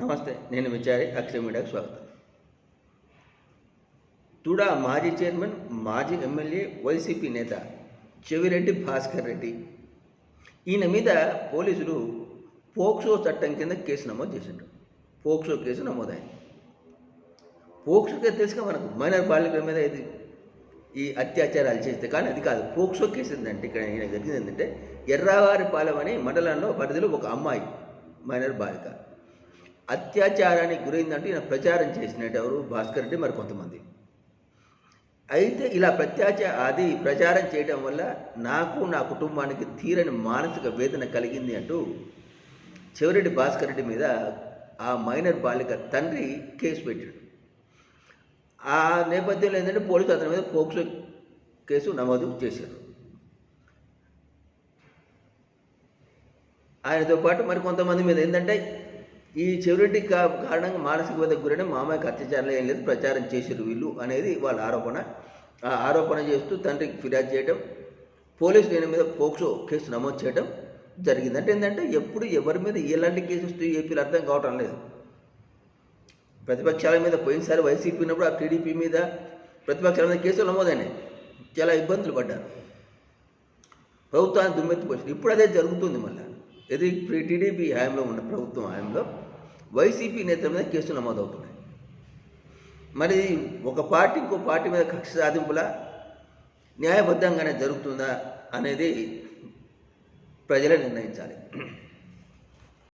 నమస్తే నేను విచారి అక్షయ మీడియాకు స్వాగతం. తుడా మాజీ చైర్మన్ మాజీ ఎమ్మెల్యే వైసీపీ నేత చెవిరెడ్డి భాస్కర్ రెడ్డి. ఈయన మీద పోలీసులు పోక్సో చట్టం కింద కేసు నమోదు చేసిండ్రు. పోక్సో కేసు నమోదైంది. పోక్సో కేసు తెలుసుగా మనకు మైనర్ బాలికల మీద ఇది ఈ అత్యాచారాలు చేస్తే కానీ అది కాదు. పోక్సో కేసు ఏంటంటే ఇక్కడ ఈయన జరిగింది ఏంటంటే ఎర్రావారిపాలెం అనే మండలంలో పరిధిలో ఒక అమ్మాయి మైనర్ బాలిక. అత్యాచారానికి గురైందంటే ఈయన ప్రచారం చేసినట్టు ఎవరు? భాస్కర్ రెడ్డి మరి కొంతమంది. అయితే ఇలా ప్రత్యాచ అది ప్రచారం చేయడం వల్ల నాకు నా కుటుంబానికి తీరని మానసిక వేదన కలిగింది అంటూ చెవిరెడ్డి భాస్కర్ రెడ్డి మీద ఆ మైనర్ బాలిక తండ్రి కేసు పెట్టాడు. ఆ నేపథ్యంలో ఏంటంటే పోలీసు అతని మీద పోక్సో కేసు నమోదు చేశారు. ఆయనతో పాటు మరి కొంతమంది మీద ఏంటంటే ఈ చెవిరెడ్డి కా- కారణంగా మానసిక వేదకు గురైన మామయ్యకి అత్యాచారాలు ఏం లేదు ప్రచారం చేశారు వీళ్ళు అనేది వాళ్ళ ఆరోపణ. ఆ ఆరోపణ చేస్తూ తండ్రికి ఫిర్యాదు చేయడం పోలీసు ఈయన మీద పోక్సో కేసు నమోదు చేయడం జరిగింది. అంటే ఏంటంటే ఎప్పుడు ఎవరి మీద ఎలాంటి కేసు వస్తే ఏపీలో అర్థం కావటం లేదు. ప్రతిపక్షాల మీద పోయినసారి వైసీపీ ఉన్నప్పుడు ఆ టీడీపీ మీద ప్రతిపక్షాల మీద కేసులు నమోదైనాయి. చాలా ఇబ్బందులు పడ్డారు. ప్రభుత్వాన్ని దుమ్మెత్తిపోయింది ఇప్పుడు అదే జరుగుతుంది మళ్ళీ. ఇది టీడీపీ హయాంలో ఉన్న ప్రభుత్వం హయాంలో వైసీపీ నేతల మీద కేసులు నమోదవుతున్నాయి. మరి ఒక పార్టీ ఇంకో పార్టీ మీద కక్ష సాధింపులా న్యాయబద్ధంగానే జరుగుతుందా అనేది ప్రజలే నిర్ణయించాలి.